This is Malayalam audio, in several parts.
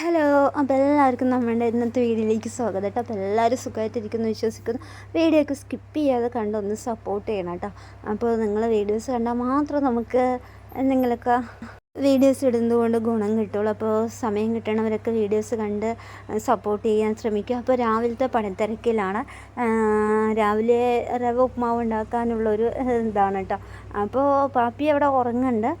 ഹലോ അപ്പോൾ എല്ലാവർക്കും നമ്മുടെ ഇന്നത്തെ വീഡിയോയിലേക്ക് സ്വാഗതം കേട്ടോ. അപ്പോൾ എല്ലാവരും സുഖമായിട്ടിരിക്കുന്നു വിശ്വസിക്കുന്നു. വീഡിയോ ഒക്കെ സ്കിപ്പ് ചെയ്യാതെ കണ്ടൊന്ന് സപ്പോർട്ട് ചെയ്യണം കേട്ടോ. അപ്പോൾ നിങ്ങൾ വീഡിയോസ് കണ്ടാൽ മാത്രം നമുക്ക് എന്തെങ്കിലുമൊക്കെ വീഡിയോസ് ഇടുന്നത് കൊണ്ട് ഗുണം കിട്ടുള്ളൂ. അപ്പോൾ സമയം കിട്ടണവരൊക്കെ വീഡിയോസ് കണ്ട് സപ്പോർട്ട് ചെയ്യാൻ ശ്രമിക്കുക. അപ്പോൾ രാവിലത്തെ പണിത്തിരക്കിലാണ്. രാവിലെ റവ ഉപ്മാവ് ഉണ്ടാക്കാനുള്ളൊരു ഇതാണ് കേട്ടോ. അപ്പോൾ പാപ്പി അവിടെ ഉറങ്ങുന്നുണ്ട്.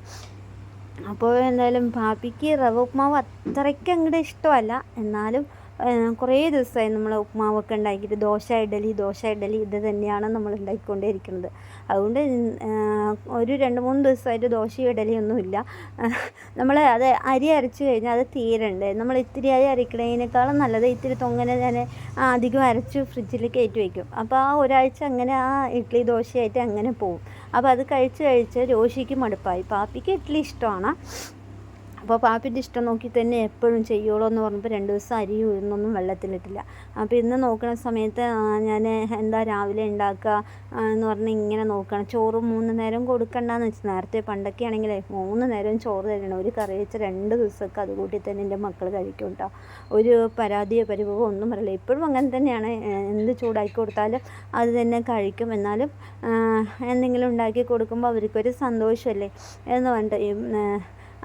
അപ്പോൾ എന്തായാലും ഭാപ്പിക്ക് റവ ഉപ്മാവ് അത്രയ്ക്ക് അങ്ങോട്ട് ഇഷ്ടമല്ല. എന്നാലും കുറേ ദിവസമായി നമ്മൾ ഉപ്മാവൊക്കെ ഉണ്ടാക്കിയിട്ട് ദോശ ഇഡലി ദോശ ഇഡലി ഇത് തന്നെയാണ് നമ്മൾ ഉണ്ടാക്കിക്കൊണ്ടേയിരിക്കുന്നത്. അതുകൊണ്ട് ഒരു രണ്ട് മൂന്ന് ദിവസമായിട്ട് ദോശയും ഇഡലിയൊന്നുമില്ല. നമ്മൾ അത് അരി അരച്ചു കഴിഞ്ഞാൽ അത് തീരണ്ട്. നമ്മൾ ഇത്തിരി അരി അരക്കണതിനേക്കാളും നല്ലത് ഇത്തിരി തൊങ്ങനെ ഞാൻ അധികം അരച്ച് ഫ്രിഡ്ജിൽ കയറ്റി വയ്ക്കും. അപ്പോൾ ആ ഒരാഴ്ച അങ്ങനെ ആ ഇഡ്ഡലി ദോശയായിട്ട് അങ്ങനെ പോവും. അപ്പോൾ അത് കഴിച്ച് കഴിച്ച് രോഷിക്ക് മടുപ്പായി. പാപ്പിക്ക് ഇഡ്ഡലി ഇഷ്ടമാണ്. അപ്പോൾ പാപ്പിന്റെ ഇഷ്ടം നോക്കി തന്നെ എപ്പോഴും ചെയ്യുള്ളൂ എന്ന് പറഞ്ഞപ്പോൾ രണ്ട് ദിവസം അരി ഉഴുന്നൊന്നും വെള്ളത്തിലിട്ടില്ല. അപ്പോൾ ഇന്ന് നോക്കുന്ന സമയത്ത് ഞാൻ എന്താ രാവിലെ ഉണ്ടാക്കുക എന്ന് പറഞ്ഞ് ഇങ്ങനെ നോക്കണം. ചോറ് മൂന്ന് നേരം കൊടുക്കണ്ടെന്ന് വെച്ച് നേരത്തെ പണ്ടൊക്കെ ആണെങ്കിൽ മൂന്ന് നേരം ചോറ് തരണം. ഒരു കറി വെച്ച് രണ്ട് ദിവസമൊക്കെ അത് കൂട്ടി തന്നെ എന്റെ മക്കൾ കഴിക്കും കേട്ടോ. ഒരു പരാതിയോ പരിഭവമോ ഒന്നും പറയില്ല. ഇപ്പോഴും അങ്ങനെ തന്നെയാണ്. എന്ത് ചൂടാക്കി കൊടുത്താലും അത് തന്നെ കഴിക്കും. എന്നാലും എന്തെങ്കിലും ഉണ്ടാക്കി കൊടുക്കുമ്പോൾ അവർക്കൊരു സന്തോഷമല്ലേ എന്ന് പറഞ്ഞിട്ട്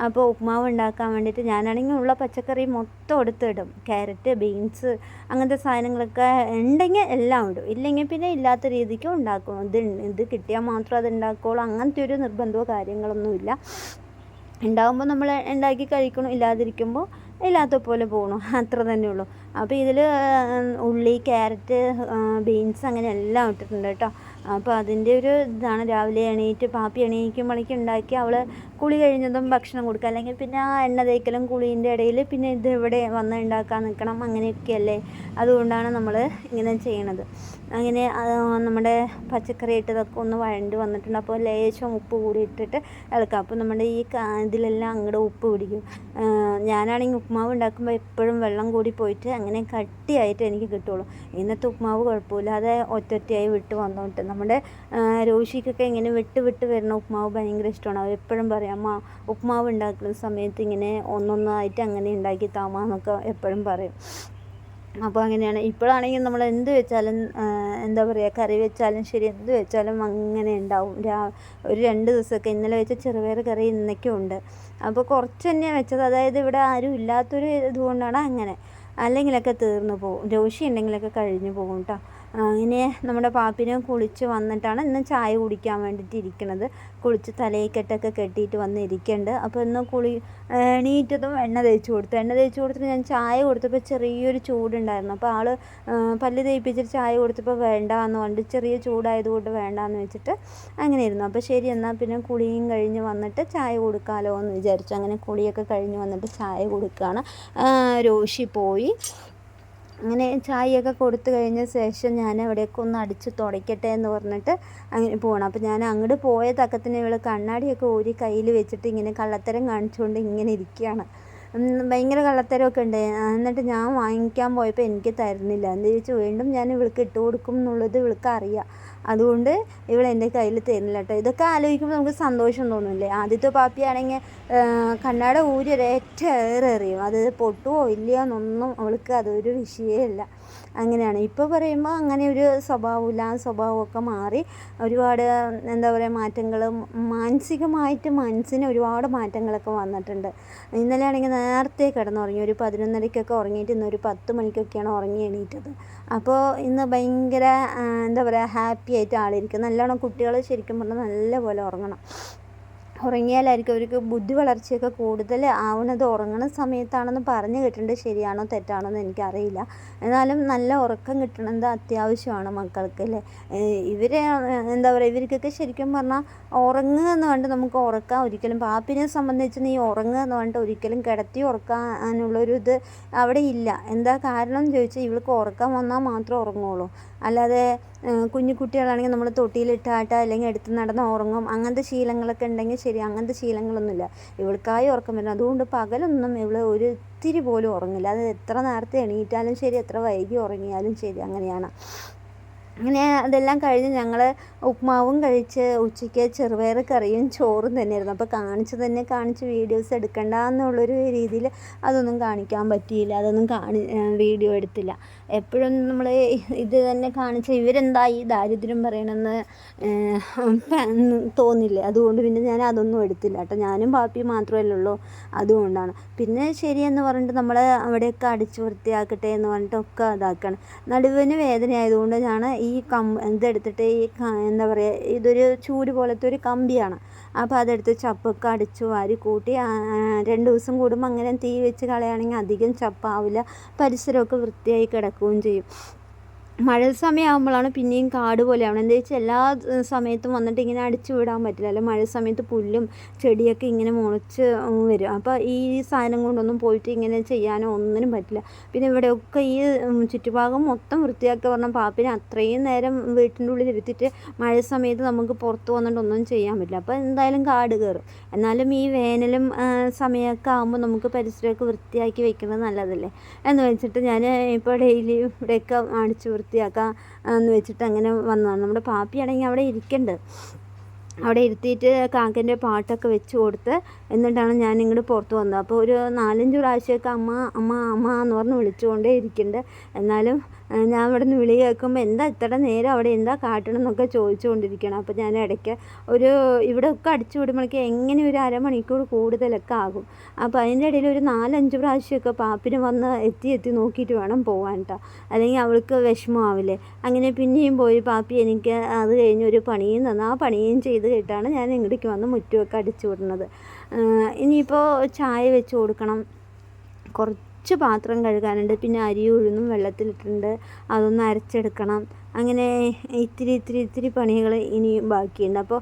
അപ്പോൾ ഉപ്മാവ് ഉണ്ടാക്കാൻ വേണ്ടിയിട്ട് ഞാനാണെങ്കിൽ ഉള്ള പച്ചക്കറി മൊത്തം എടുത്തിടും. ക്യാരറ്റ് ബീൻസ് അങ്ങനത്തെ സാധനങ്ങളൊക്കെ ഉണ്ടെങ്കിൽ എല്ലാം ഇടും. ഇല്ലെങ്കിൽ പിന്നെ ഇല്ലാത്ത രീതിക്ക് ഉണ്ടാക്കും. ഇത് ഇത് കിട്ടിയാൽ മാത്രം അത് ഉണ്ടാക്കുകയുള്ളൂ അങ്ങനത്തെ ഒരു നിർബന്ധമോ കാര്യങ്ങളൊന്നുമില്ല ഉണ്ടാകുമ്പോൾ നമ്മൾ ഉണ്ടാക്കി കഴിക്കണം. ഇല്ലാതിരിക്കുമ്പോൾ ഇല്ലാത്ത പോലെ പോകണം. അത്ര തന്നെ ഉള്ളൂ. അപ്പോൾ ഇതിൽ ഉള്ളി ക്യാരറ്റ് ബീൻസ് അങ്ങനെ എല്ലാം ഇട്ടിട്ടുണ്ട് കേട്ടോ. അപ്പോൾ അതിന്റെ ഒരു ഇതാണ്. രാവിലെ എണീറ്റ് പാപ്പി എണീക്കുമ്പോഴേക്കും ഉണ്ടാക്കി അവൾ കുളി കഴിഞ്ഞതും ഭക്ഷണം കൊടുക്കുക. അല്ലെങ്കിൽ പിന്നെ ആ എണ്ണ തേക്കലും കുളീന്റെ ഇടയിൽ പിന്നെ ഇത് ഇവിടെ വന്ന് ഉണ്ടാക്കാൻ നിൽക്കണം അങ്ങനെയൊക്കെയല്ലേ. അതുകൊണ്ടാണ് നമ്മൾ ഇങ്ങനെ ചെയ്യണത്. അങ്ങനെ നമ്മുടെ പച്ചക്കറി ഇട്ടതൊക്കെ ഒന്ന് വഴണ്ട് വന്നിട്ടുണ്ട്. അപ്പോൾ ലേശം ഉപ്പ് കൂടി ഇട്ടിട്ട് ഇളക്കാം അപ്പോൾ നമ്മുടെ ഈ ഇതിലെല്ലാം അങ്ങോട്ട് ഉപ്പ് പിടിക്കും. ഞാനാണെങ്കിൽ ഉപ്മാവ് ഉണ്ടാക്കുമ്പോൾ എപ്പോഴും വെള്ളം കൂടി പോയിട്ട് അങ്ങനെ കട്ടിയായിട്ട് എനിക്ക് കിട്ടുള്ളൂ. ഇന്നത്തെ ഉപ്മാവ് കുഴപ്പമില്ലാതെ ഒറ്റൊറ്റയായി വിട്ട് വന്നോട്ട് നമ്മുടെ രോഷിക്കൊക്കെ ഇങ്ങനെ വിട്ട് വിട്ട് വരുന്ന ഉപ്മാവ് ഭയങ്കര ഇഷ്ടമാണ്. അവർ എപ്പോഴും പറയും അമ്മ ഉപ്മാവ് ഉണ്ടാക്കുന്ന സമയത്ത് ഇങ്ങനെ ഒന്നൊന്നായിട്ട് അങ്ങനെ ഉണ്ടാക്കി താമാന്നൊക്കെ എപ്പോഴും പറയും. അപ്പോൾ അങ്ങനെയാണ്. ഇപ്പോഴാണെങ്കിൽ നമ്മൾ എന്ത് വെച്ചാലും എന്താ പറയുക കറി വെച്ചാലും ശരി എന്ത് വെച്ചാലും അങ്ങനെ ഉണ്ടാവും. രാ ഒരു രണ്ട് ദിവസമൊക്കെ ഇന്നലെ വെച്ച ചെറുപയർ കറി ഇന്നൊക്കെ ഉണ്ട്. അപ്പോൾ കുറച്ച് തന്നെയാണ് വെച്ചത്. അതായത് ഇവിടെ ആരും ഇല്ലാത്തൊരു ഇതുകൊണ്ടാണ് അങ്ങനെ. അല്ലെങ്കിലൊക്കെ തീർന്നു പോകും. രോഷി ഉണ്ടെങ്കിലൊക്കെ കഴിഞ്ഞു പോകും കേട്ടോ അങ്ങനെ നമ്മുടെ പാപ്പിനെ കുളിച്ച് വന്നിട്ടാണ് ഇന്ന് ചായ കുടിക്കാൻ വേണ്ടിയിട്ട് ഇരിക്കുന്നത്. കുളിച്ച് തലയിക്കെട്ടൊക്കെ കെട്ടിയിട്ട് വന്ന് ഇരിക്കുന്നുണ്ട് അപ്പോൾ ഇന്ന് കുളി എണീറ്റതും എണ്ണ തേച്ച് കൊടുത്തു. എണ്ണ തേച്ച് കൊടുത്തിട്ട് ഞാൻ ചായ കൊടുത്തപ്പോൾ ചെറിയൊരു ചൂടുണ്ടായിരുന്നു. അപ്പോൾ ആൾ പല്ല് തേപ്പിച്ചിട്ട് ചായ കൊടുത്തപ്പോൾ വേണ്ട എന്ന് പറഞ്ഞിട്ട് ചെറിയ ചൂടായതുകൊണ്ട് വേണ്ട എന്ന് വെച്ചിട്ട് അങ്ങനെ ഇരുന്നു. അപ്പോൾ ശരി എന്നാൽ പിന്നെ കുളിയും കഴിഞ്ഞ് വന്നിട്ട് ചായ കൊടുക്കാമല്ലോ എന്ന് വിചാരിച്ചു. അങ്ങനെ കുളിയൊക്കെ കഴിഞ്ഞ് വന്നിട്ട് ചായ കൊടുക്കുകയാണ്. രോഷി പോയി. അങ്ങനെ ചായയൊക്കെ കൊടുത്തു കഴിഞ്ഞ ശേഷം ഞാൻ അവിടെയൊക്കെ ഒന്ന് അടിച്ച് തുടയ്ക്കട്ടെ എന്ന് പറഞ്ഞിട്ട് അങ്ങനെ പോകണം അപ്പോൾ ഞാൻ അങ്ങോട്ട് പോയ തക്കത്തിന് ഇവൾ കണ്ണാടിയൊക്കെ ഊരി കയ്യിൽ വെച്ചിട്ട് ഇങ്ങനെ കള്ളത്തരം കാണിച്ചുകൊണ്ട് ഇങ്ങനെ ഇരിക്കുകയാണ് ഭയങ്കര കള്ളത്തരമൊക്കെ ഉണ്ട്. എന്നിട്ട് ഞാൻ വാങ്ങിക്കാൻ പോയപ്പോൾ എനിക്ക് തരുന്നില്ല. എന്ന് ചോദിച്ചു? വീണ്ടും ഞാൻ ഇവൾക്ക് ഇട്ട് കൊടുക്കും എന്നുള്ളത് ഇവൾക്ക് അറിയാം. അതുകൊണ്ട് ഇവൾ എന്റെ കയ്യിൽ തരുന്നില്ല കേട്ടോ. ഇതൊക്കെ ആലോചിക്കുമ്പോൾ നമുക്ക് സന്തോഷം തോന്നുന്നില്ലേ ആദ്യത്തെ പാപ്പിയാണെങ്കിൽ കണ്ണാട ഊരി ഒരേറ്റ ഏറെ എറിയും അത് പൊട്ടുവോ ഇല്ലയോ എന്നൊന്നും അവൾക്ക് അതൊരു വിഷയമല്ല അങ്ങനെയാണ്. ഇപ്പോൾ പറയുമ്പോൾ അങ്ങനെ ഒരു സ്വഭാവമില്ല. ആ സ്വഭാവമൊക്കെ മാറി ഒരുപാട് എന്താ പറയുക മാറ്റങ്ങൾ മാനസികമായിട്ട് മനസ്സിന് ഒരുപാട് മാറ്റങ്ങളൊക്കെ വന്നിട്ടുണ്ട്. ഇന്നലെ ആണെങ്കിൽ നേരത്തെ കിടന്നുറങ്ങി ഒരു പതിനൊന്നരയ്ക്കൊക്കെ ഉറങ്ങിയിട്ട് ഇന്ന് ഒരു പത്ത് മണിക്കൊക്കെയാണ് ഉറങ്ങി എണീറ്റത്. അപ്പോൾ ഇന്ന് ഭയങ്കര എന്താ പറയുക ഹാപ്പി ആയിട്ട് ആളിരിക്കും. നല്ലോണം കുട്ടികൾ ശരിക്കും പറഞ്ഞാൽ നല്ലപോലെ ഉറങ്ങണം. ഉറങ്ങിയാലായിരിക്കും അവർക്ക് ബുദ്ധി വളർച്ചയൊക്കെ കൂടുതൽ ആവുന്നത്. ഉറങ്ങണ സമയത്താണെന്ന് പറഞ്ഞു കേട്ടിട്ടുണ്ട്. ശരിയാണോ തെറ്റാണോ എന്ന് എനിക്കറിയില്ല. എന്നാലും നല്ല ഉറക്കം കിട്ടണത് അത്യാവശ്യമാണ് മക്കൾക്ക് അല്ലേ? ഇവർ എന്താ പറയുക ഇവർക്കൊക്കെ ശരിക്കും പറഞ്ഞാൽ ഉറങ്ങുക എന്ന് പറഞ്ഞിട്ട് നമുക്ക് ഉറക്കാൻ ഒരിക്കലും. പാപ്പിനെ സംബന്ധിച്ച് നീ ഉറങ്ങുക എന്ന് പറഞ്ഞിട്ട് ഒരിക്കലും കിടത്തി ഉറക്കാനുള്ളൊരു ഇത് അവിടെ ഇല്ല. എന്താ കാരണം ചോദിച്ചാൽ ഇവൾക്ക് ഉറക്കം വന്നാൽ മാത്രം ഉറങ്ങുള്ളൂ. അല്ലാതെ കുഞ്ഞു കുട്ടികളാണെങ്കിൽ നമ്മൾ തൊട്ടിയിലിട്ടാട്ട അല്ലെങ്കിൽ എടുത്ത് നടന്ന് ഉറങ്ങും. അങ്ങനത്തെ ശീലങ്ങളൊക്കെ ഉണ്ടെങ്കിൽ ശരി അങ്ങനത്തെ ശീലങ്ങളൊന്നുമില്ല. ഇവൾക്കായി ഉറക്കം വരുന്നത് അതുകൊണ്ട് പകലൊന്നും ഇവൾ ഒരു ഇത്തിരി പോലും ഉറങ്ങില്ല. അത് എത്ര നേരത്തെ എണീറ്റാലും ശരി എത്ര വൈകി ഉറങ്ങിയാലും ശരി അങ്ങനെയാണ്. അങ്ങനെ അതെല്ലാം കഴിഞ്ഞ് ഞങ്ങൾ ഉപ്മാവും കഴിച്ച് ഉച്ചയ്ക്ക് ചെറുപയർ കറിയും ചോറും തന്നെയായിരുന്നു. അപ്പോൾ കാണിച്ച് തന്നെ കാണിച്ച് വീഡിയോസ് എടുക്കണ്ട എന്നുള്ളൊരു രീതിയിൽ അതൊന്നും കാണിക്കാൻ പറ്റിയില്ല. അതൊന്നും കാണി വീഡിയോ എടുത്തില്ല. എപ്പോഴും നമ്മൾ ഇത് തന്നെ കാണിച്ച് ഇവരെന്താ ഈ ദാരിദ്ര്യം പറയണമെന്ന് തോന്നില്ലേ? അതുകൊണ്ട് പിന്നെ ഞാൻ അതൊന്നും എടുത്തില്ല കേട്ടോ. ഞാനും പാപ്പിയും മാത്രമല്ലേ അതുകൊണ്ടാണ്. പിന്നെ ശരിയെന്ന് പറഞ്ഞിട്ട് നമ്മൾ അവിടെയൊക്കെ അടിച്ചു വൃത്തിയാക്കട്ടെ എന്ന് പറഞ്ഞിട്ട് ഒക്കെ ഇതാക്കണം. നടുവിന് വേദന ആയതുകൊണ്ട് ഞാൻ ഈ കം ഇതെടുത്തിട്ട് ഈ എന്താ പറയുക ഇതൊരു ചൂട് പോലത്തെ ഒരു കമ്പിയാണ്. അപ്പോൾ അതെടുത്ത് ചപ്പൊക്കെ അടിച്ചു വാരി കൂട്ടി രണ്ട് ദിവസം കൂടുമ്പോൾ അങ്ങനെ തീ വെച്ച് കളയുകയാണെങ്കിൽ അധികം ചപ്പാവില്ല പരിസരമൊക്കെ വൃത്തിയായി കിടക്കുകയും ചെയ്യും. മഴ സമയമാകുമ്പോഴാണ് പിന്നെയും കാട് പോലെയാണ് എന്താ വെച്ചാൽ എല്ലാ സമയത്തും വന്നിട്ട് ഇങ്ങനെ അടിച്ചു വിടാൻ പറ്റില്ല. അല്ല മഴ സമയത്ത് പുല്ലും ചെടിയൊക്കെ ഇങ്ങനെ മുളച്ച് വരും. അപ്പോൾ ഈ സാധനം കൊണ്ടൊന്നും പോയിട്ട് ഇങ്ങനെ ചെയ്യാനോ ഒന്നിനും പറ്റില്ല. പിന്നെ ഇവിടെയൊക്കെ ഈ ചുറ്റുഭാഗം മൊത്തം വൃത്തിയാക്കുക പറഞ്ഞാൽ പാപ്പിനെ അത്രയും നേരം വീട്ടിന്റെ ഉള്ളിൽ ഇരുത്തിയിട്ട് മഴ സമയത്ത് നമുക്ക് പുറത്ത് വന്നിട്ട് ഒന്നും ചെയ്യാൻ പറ്റില്ല. അപ്പോൾ എന്തായാലും കാട് കയറും. എന്നാലും ഈ വേനലും സമയമൊക്കെ ആകുമ്പോൾ നമുക്ക് പരിസരമൊക്കെ വൃത്തിയാക്കി വെക്കുന്നത് നല്ലതല്ലേ? എന്ന് വെച്ചിട്ട് ഞാൻ ഇപ്പോൾ ഡെയിലി ഇവിടെയൊക്കെ അടിച്ചു വൃത്തിയാക്കാം എന്ന് വെച്ചിട്ട് അങ്ങനെ വന്നതാണ്. നമ്മുടെ പാപ്പിയാണെങ്കിൽ അവിടെ ഇരിക്കുന്നുണ്ട് അവിടെ ഇരുത്തിയിട്ട് കാക്കന്റെ പാട്ടൊക്കെ വെച്ച് കൊടുത്ത് എന്നിട്ടാണ് ഞാൻ ഇങ്ങോട്ട് പുറത്ത് വന്നത്. അപ്പോൾ ഒരു നാലഞ്ച് പ്രാവശ്യമൊക്കെ അമ്മ അമ്മ അമ്മ എന്ന് പറഞ്ഞ് വിളിച്ചുകൊണ്ടേ ഇരിക്കുന്നുണ്ട് എന്നാലും ഞാൻ ഇവിടെ നിന്ന് വിളി കേൾക്കുമ്പോൾ എന്താ ഇത്ര നേരം അവിടെ എന്താ കാട്ടണം എന്നൊക്കെ ചോദിച്ചുകൊണ്ടിരിക്കണം. അപ്പോൾ ഞാൻ ഇടയ്ക്ക് ഒരു ഇവിടെ ഒക്കെ അടിച്ചു വിടുമ്പോഴേക്ക് എങ്ങനെ ഒരു അരമണിക്കൂർ കൂടുതലൊക്കെ ആകും. അപ്പോൾ അതിന്റെ ഇടയിൽ ഒരു നാലഞ്ച് പ്രാവശ്യമൊക്കെ പാപ്പിന് വന്ന് എത്തി എത്തി നോക്കിയിട്ട് വേണം പോകാൻ കേട്ടോ അല്ലെങ്കിൽ അവൾക്ക് വിഷമമാവില്ലേ അങ്ങനെ പിന്നെയും പോയി പാപ്പി എനിക്ക് അത് കഴിഞ്ഞ് ഒരു പണിയും തന്നു. ആ പണിയും ചെയ്ത് കേട്ടാണ് ഞാൻ ഇങ്ങോട്ടേക്ക് വന്ന് മുറ്റുമൊക്കെ അടിച്ചു വിടുന്നത്. ഇനിയിപ്പോൾ ചായ വെച്ച് കൊടുക്കണം. കുറച്ച് കുറച്ച് പാത്രം കഴുകാനുണ്ട്. പിന്നെ അരി ഉഴുന്നും വെള്ളത്തിലിട്ടിട്ടുണ്ട്. അതൊന്ന് അരച്ചെടുക്കണം. അങ്ങനെ ഇത്തിരി ഇത്തിരി ഇത്തിരി പണികൾ ഇനിയും ബാക്കിയുണ്ട്. അപ്പോൾ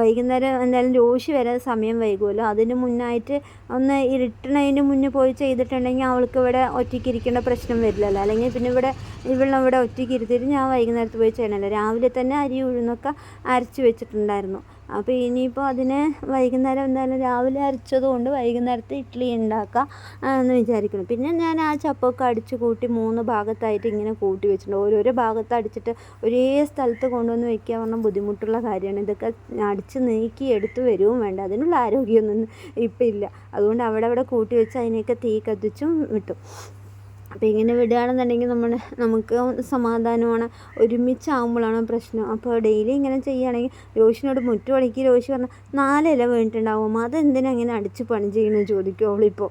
വൈകുന്നേരം എന്തായാലും രോഷി വരാൻ സമയം വൈകുമല്ലോ. അതിന് മുന്നായിട്ട് ഒന്ന് ഇരുട്ടണതിന് മുന്നേ പോയി ചെയ്തിട്ടുണ്ടെങ്കിൽ അവൾക്ക് ഇവിടെ ഒറ്റയ്ക്ക് ഇരിക്കേണ്ട പ്രശ്നം വരില്ലല്ലോ. അല്ലെങ്കിൽ പിന്നെ ഇവിടെ ഇവളെ ഇവിടെ ഒറ്റയ്ക്ക് ഇരുത്തിയിട്ട് ഞാൻ വൈകുന്നേരത്ത് പോയി ചെയ്യണമല്ലോ. രാവിലെ തന്നെ അരി ഉഴുന്നൊക്കെ അരച്ച് വെച്ചിട്ടുണ്ടായിരുന്നു. അപ്പോൾ ഇനിയിപ്പോൾ അതിനെ വൈകുന്നേരം എന്തായാലും രാവിലെ അരച്ചത് കൊണ്ട് വൈകുന്നേരത്തെ ഇഡ്ഡലി ഉണ്ടാക്കാം എന്ന് വിചാരിക്കുന്നു. പിന്നെ ഞാൻ ആ ചപ്പൊക്കെ അടിച്ച് കൂട്ടി മൂന്ന് ഭാഗത്തായിട്ട് ഇങ്ങനെ കൂട്ടി വെച്ചിട്ടുണ്ട്. ഓരോരോ ഭാഗത്ത് അടിച്ചിട്ട് ഒരേ സ്ഥലത്ത് കൊണ്ടുവന്ന് വെക്കുക പറഞ്ഞാൽ ബുദ്ധിമുട്ടുള്ള കാര്യമാണ്. ഇതൊക്കെ അടിച്ച് നീക്കി എടുത്ത് വരുവും വേണ്ട. അതിനുള്ള ആരോഗ്യമൊന്നും ഇപ്പം ഇല്ല. അതുകൊണ്ട് അവിടെ അവിടെ കൂട്ടി വെച്ച് അതിനെയൊക്കെ തീ കത്തിച്ചും വിട്ടു. അപ്പോൾ ഇങ്ങനെ വിടുകയാണെന്നുണ്ടെങ്കിൽ നമ്മൾ നമുക്ക് സമാധാനമാണ്. ഒരുമിച്ചാകുമ്പോഴാണ് പ്രശ്നം. അപ്പോൾ ഡെയിലി ഇങ്ങനെ ചെയ്യുകയാണെങ്കിൽ രോഷിനോട് മുറ്റുപണിക്ക് രോഷി പറഞ്ഞാൽ നാലില വീണിട്ടുണ്ടാവും. അതെന്തിനാ അങ്ങനെ അടിച്ച് പണി ചെയ്യുന്നത് ചോദിക്കും അവളിപ്പോൾ.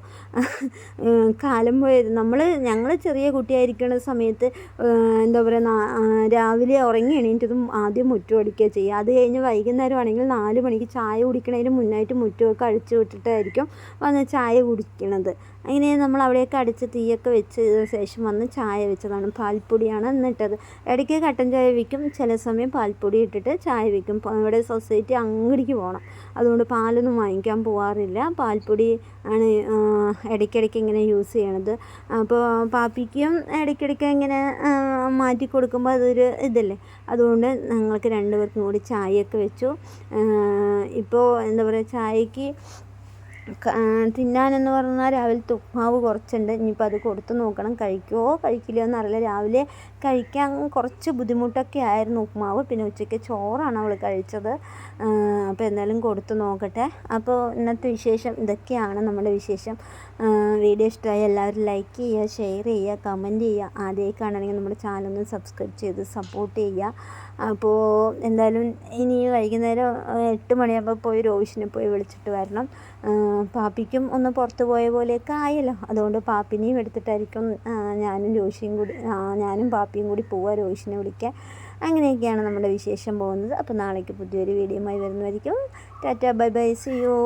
കാലം പോയത് നമ്മൾ ഞങ്ങൾ ചെറിയ കുട്ടിയായിരിക്കുന്ന സമയത്ത് എന്താ പറയുക രാവിലെ ഉറങ്ങി എണീറ്റതും ആദ്യം മുറ്റുപടിക്കുക ചെയ്യുക. അത് കഴിഞ്ഞ് വൈകുന്നേരം ആണെങ്കിൽ നാല് മണിക്ക് ചായ കുടിക്കണതിന് മുന്നായിട്ട് മുറ്റമൊക്കെ അഴിച്ചു വിട്ടിട്ടായിരിക്കും വന്ന് ചായ കുടിക്കണത്. അങ്ങനെ നമ്മൾ അവിടെയൊക്കെ അടിച്ച് തീയൊക്കെ വെച്ച് ശേഷം വന്ന് ചായ വെച്ചതാണ്. പാൽപ്പൊടിയാണ് എന്നിട്ടത് ഇടയ്ക്ക് കട്ടൻ ചായ വയ്ക്കും. ചില സമയം പാൽപ്പൊടി ഇട്ടിട്ട് ചായ വയ്ക്കും. ഇവിടെ സൊസൈറ്റി അങ്ങടിക്ക് പോകണം. അതുകൊണ്ട് പാലൊന്നും വാങ്ങിക്കാൻ പോകാറില്ല പാൽപ്പൊടി ആണ് ഇടയ്ക്കിടയ്ക്ക് ഇങ്ങനെ യൂസ് ചെയ്യണത്. അപ്പോൾ പാപ്പിക്കും ഇടയ്ക്കിടയ്ക്ക് ഇങ്ങനെ മാറ്റി കൊടുക്കുമ്പോൾ അതൊരു ഇതല്ലേ? അതുകൊണ്ട് ഞങ്ങൾക്ക് രണ്ടുപേർക്കും കൂടി ചായയൊക്കെ വെച്ചു. ഇപ്പോൾ എന്താ പറയുക ചായക്ക് തിന്നാനെന്ന് പറഞ്ഞാൽ രാവിലത്തെ ഉപ്മാവ് കുറച്ചുണ്ട്. ഇനിയിപ്പോൾ അത് കൊടുത്ത് നോക്കണം. കഴിക്കുമോ കഴിക്കില്ലയോ എന്നറിയില്ല രാവിലെ കഴിക്കാൻ കുറച്ച് ബുദ്ധിമുട്ടൊക്കെ ആയിരുന്നു ഉപ്മാവ്. പിന്നെ ഉച്ചയ്ക്ക് ചോറാണ് അവൾ കഴിച്ചത്. അപ്പോൾ എന്തായാലും കൊടുത്തു നോക്കട്ടെ. അപ്പോൾ ഇന്നത്തെ വിശേഷം ഇതൊക്കെയാണ് നമ്മുടെ വിശേഷം. വീഡിയോ ഇഷ്ടമായി എല്ലാവരും ലൈക്ക് ചെയ്യുക ഷെയർ ചെയ്യുക കമന്റ് ചെയ്യുക. ആദ്യമായി കാണണമെങ്കിൽ നമ്മുടെ ചാനൽ സബ്സ്ക്രൈബ് ചെയ്ത് സപ്പോർട്ട് ചെയ്യുക. അപ്പോൾ എന്തായാലും ഇനി വൈകുന്നേരം എട്ട് മണിയാകുമ്പോൾ പോയി രോഹിഷിനെ പോയി വിളിച്ചിട്ട് വരണം. പാപ്പിക്കും ഒന്ന് പുറത്ത് പോയ പോലെയൊക്കെ ആയല്ലോ. അതുകൊണ്ട് പാപ്പിനെയും എടുത്തിട്ടായിരിക്കും ഞാനും രോഷിയും കൂടി ഞാനും പാപ്പിയും കൂടി പോവുക രോഹിഷിനെ വിളിക്കാൻ അങ്ങനെയൊക്കെയാണ് നമ്മുടെ വിശേഷം പോകുന്നത്. അപ്പോൾ നാളേക്ക് പുതിയൊരു വീഡിയോയുമായി വരുന്നതായിരിക്കും. ടാറ്റ ബൈ ബൈ സിയോ